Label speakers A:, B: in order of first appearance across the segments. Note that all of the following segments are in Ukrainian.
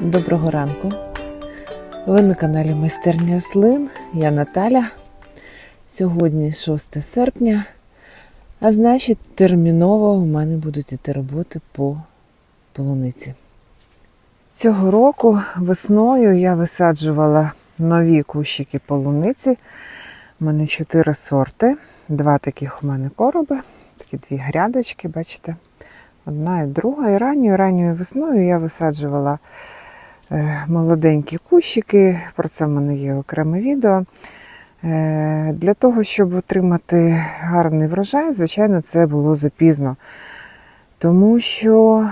A: Доброго ранку. Ви на каналі Майстерня Слин. Я Наталя. Сьогодні 6 серпня, а значить, терміново у мене будуть іти роботи по полуниці. Цього року весною я висаджувала нові кущики полуниці. У мене чотири сорти. Два таких у мене короби, такі дві грядочки, бачите? Одна і друга. І ранньою ранньою весною я висаджувала молоденькі кущики. Про це в мене є окреме відео. Е, Для того, щоб отримати гарний врожай, звичайно, це було запізно. Тому що,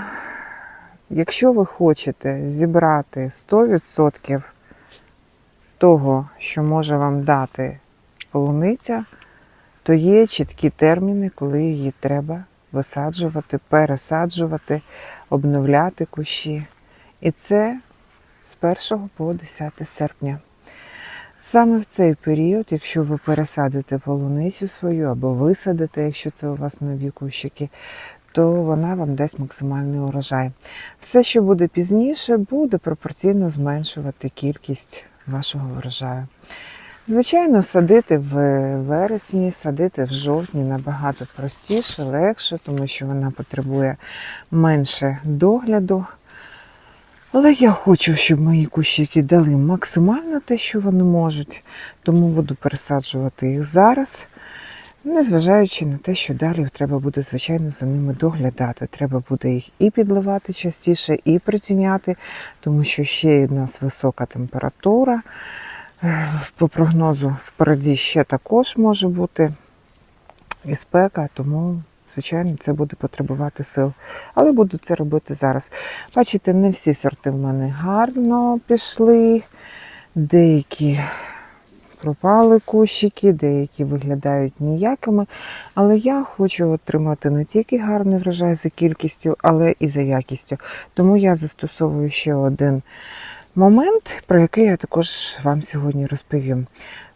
A: якщо ви хочете зібрати 100% того, що може вам дати полуниця, то є чіткі терміни, коли її треба висаджувати, пересаджувати, обновляти кущі. І це з 1 по 10 серпня. Саме в цей період, якщо ви пересадите полуницю свою або висадите, якщо це у вас нові кущики, то вона вам дасть максимальний урожай. Все, що буде пізніше, буде пропорційно зменшувати кількість вашого врожаю. Звичайно, садити в вересні, садити в жовтні набагато простіше, легше, тому що вона потребує менше догляду. Але я хочу, щоб мої кущики дали максимально те, що вони можуть, тому буду пересаджувати їх зараз, незважаючи на те, що далі треба буде, звичайно, за ними доглядати. Треба буде їх і підливати частіше, і притіняти, тому що ще у нас висока температура. Е, По прогнозу впереді ще також може бути і спека, тому, звичайно, це буде потребувати сил. Але буду це робити зараз. Бачите, не всі сорти в мене гарно пішли, деякі пропали кущики, деякі виглядають ніякими. Але я хочу отримати не тільки гарний врожай за кількістю, але і за якістю. Тому я застосовую ще один момент, про який я також вам сьогодні розповім.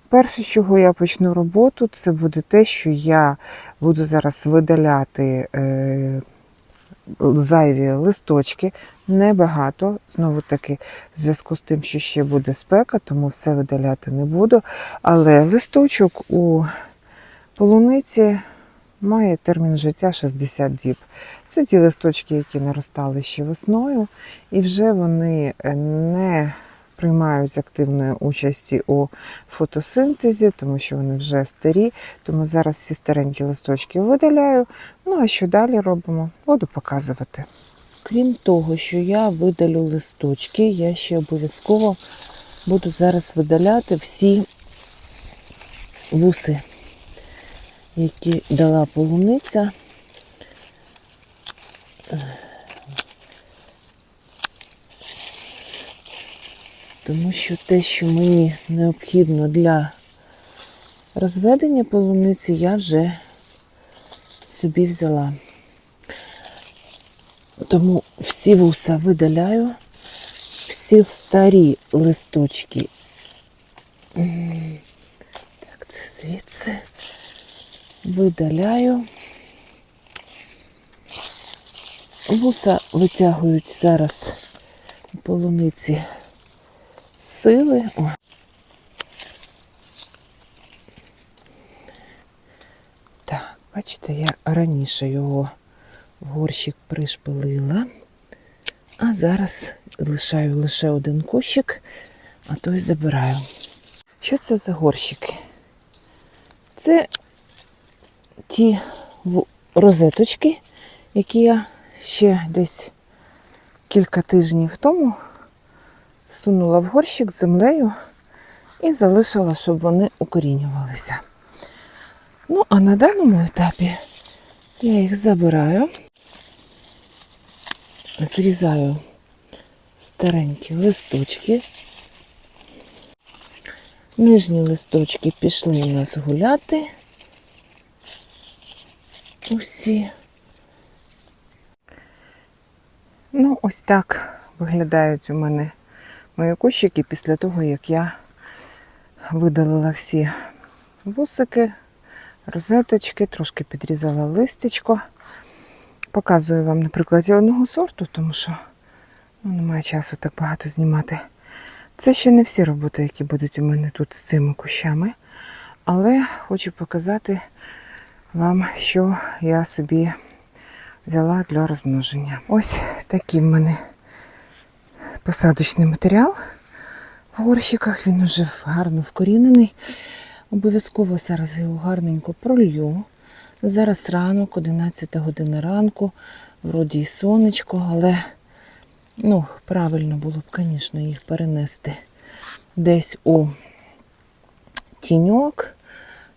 A: Перше, з чого я почну роботу, це буде те, що я буду зараз видаляти е, зайві листочки, небагато. Знову таки, в зв'язку з тим, що ще буде спека, тому все видаляти не буду. Але листочок у полуниці має термін життя 60 діб. Це ті листочки, які наростали ще весною, і вже вони не приймають активної участі у фотосинтезі, тому що вони вже старі. Тому зараз всі старенькі листочки видаляю. Ну а що далі робимо, буду показувати. Крім того, що я видалю листочки, я ще обов'язково буду зараз видаляти всі вуси, які дала полуниця. Тому що те, що мені необхідно для розведення полуниці, я вже собі взяла. Тому всі вуса видаляю, всі старі листочки. Так, це звідси видаляю. Вуса витягують зараз полуниці сили. О. Так, бачите, я раніше його в горщик пришпилила, а зараз лишаю лише один кущик, а той забираю. Що це за горщики? Це ті розеточки, які я ще десь кілька тижнів тому всунула в горщик землею і залишила, щоб вони укорінювалися. Ну, а на даному етапі я їх забираю, зрізаю старенькі листочки. Нижні листочки пішли у нас гуляти. Усі. Ну, ось так виглядають у мене мої кущики після того, як я видалила всі вусики, розеточки, трошки підрізала листячко. Показую вам на прикладі одного сорту, тому що Ну, немає часу так багато знімати. Це ще не всі роботи, які будуть у мене тут з цими кущами. Але хочу показати вам, що я собі взяла для розмноження. Ось такий в мене посадочний матеріал в горщиках. Він уже гарно вкорінений. Обов'язково зараз його гарненько пролью. Зараз ранок, 11 година ранку, вроді і сонечко, але ну, правильно було б, звісно, їх перенести десь у тіньок,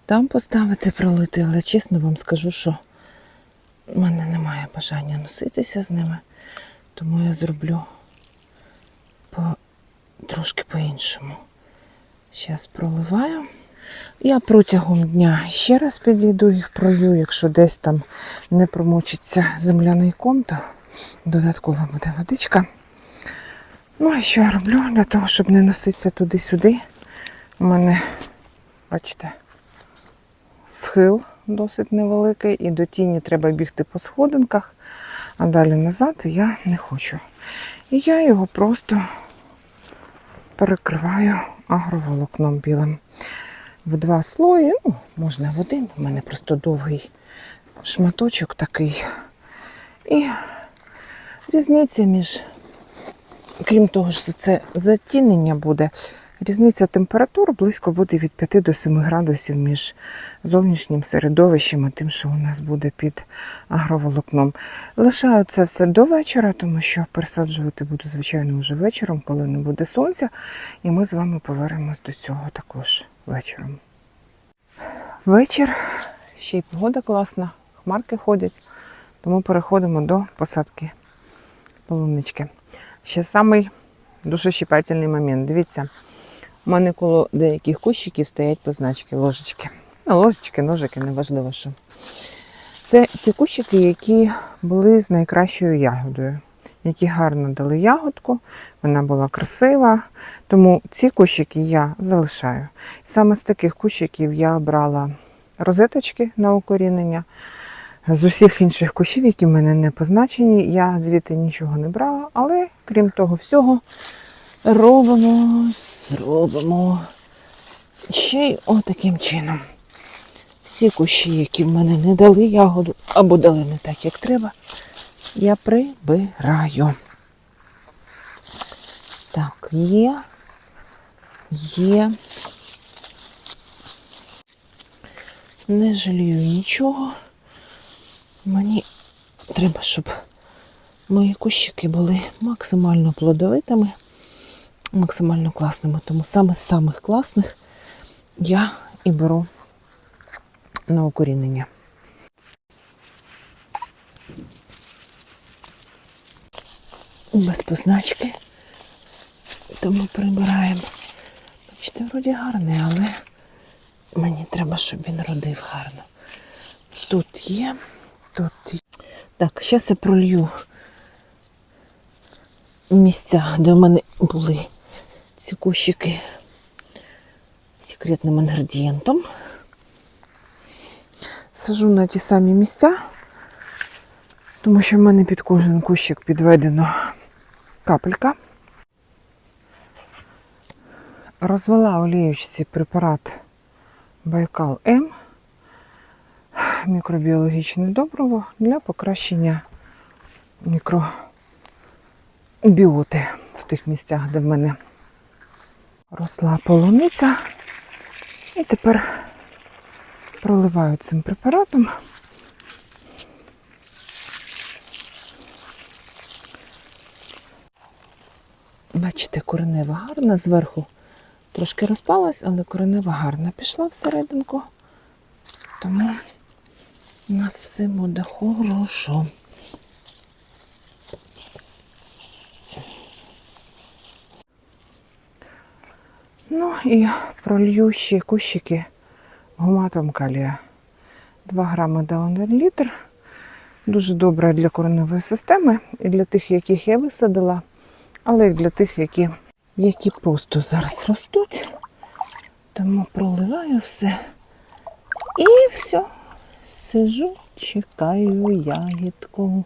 A: там поставити, пролити. Але чесно вам скажу, що в мене немає бажання носитися з ними, тому я зроблю трошки по-іншому. Зараз проливаю. Я протягом дня ще раз підійду їх пролью, якщо десь там не промочиться земляний ком, то додаткова буде водичка. Ну, а що я роблю для того, щоб не носитися туди-сюди. У мене, бачите, схил досить невеликий, і до тіні треба бігти по сходинках, а далі назад я не хочу. І я його просто перекриваю агроволокном білим в два слої. Ну, можна в один, у мене просто довгий шматочок такий. І різниця між, крім того, що це затінення буде, різниця температур близько буде від 5 до 7 градусів між зовнішнім середовищем і тим, що у нас буде під агроволокном. Лишаю це все до вечора, тому що пересаджувати буду, звичайно, вже вечором, коли не буде сонця, і ми з вами повернемось до цього також вечором. Вечір, ще й погода класна, хмарки ходять, тому переходимо до посадки полунички. Ще самий дуже момент. Дивіться, у мене коло деяких кущиків стоять позначки ложечки. Ну, ложечки, ножики, неважливо що. Це ті кущики, які були з найкращою ягодою, які гарно дали ягодку, вона була красива. Тому ці кущики я залишаю. Саме з таких кущиків я брала розеточки на укорінення. З усіх інших кущів, які в мене не позначені, я звідти нічого не брала, але крім того всього, робимо, зробимо ще й отаким чином. Всі кущі, які в мене не дали ягоду або дали не так, як треба, я прибираю. Так, є, є. Не жалію нічого. Мені треба, щоб мої кущики були максимально плодовитими, максимально класними. Тому саме з самих класних я і беру на укорінення. Без позначки. Тому прибираємо. Бачите, вроді гарний, але мені треба, щоб він родив гарно. Тут є, тут є. Так, зараз я пролью місця, де в мене були ці кущики секретним інгредієнтом. Сажу на ті самі місця, тому що в мене під кожен кущик підведено капелька. Розвела оліючці препарат Байкал М мікробіологічне добриво для покращення мікробіоти в тих місцях, де в мене росла полуниця. І тепер проливаю цим препаратом. Бачите, коренева гарна зверху. Трошки розпалась, але коренева гарна пішла всерединку. Тому у нас все буде хорошо. Ну і пролью ще кущики гуматом калія. 2 грами на 1 літр. Дуже добре для кореневої системи і для тих, яких я висадила, але і для тих, які, які просто зараз ростуть. Тому проливаю все. І все. Сижу, чекаю ягідку.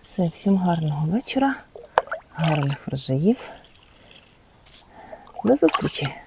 A: Все, всім гарного вечора, гарних врожаїв. До зустрічі!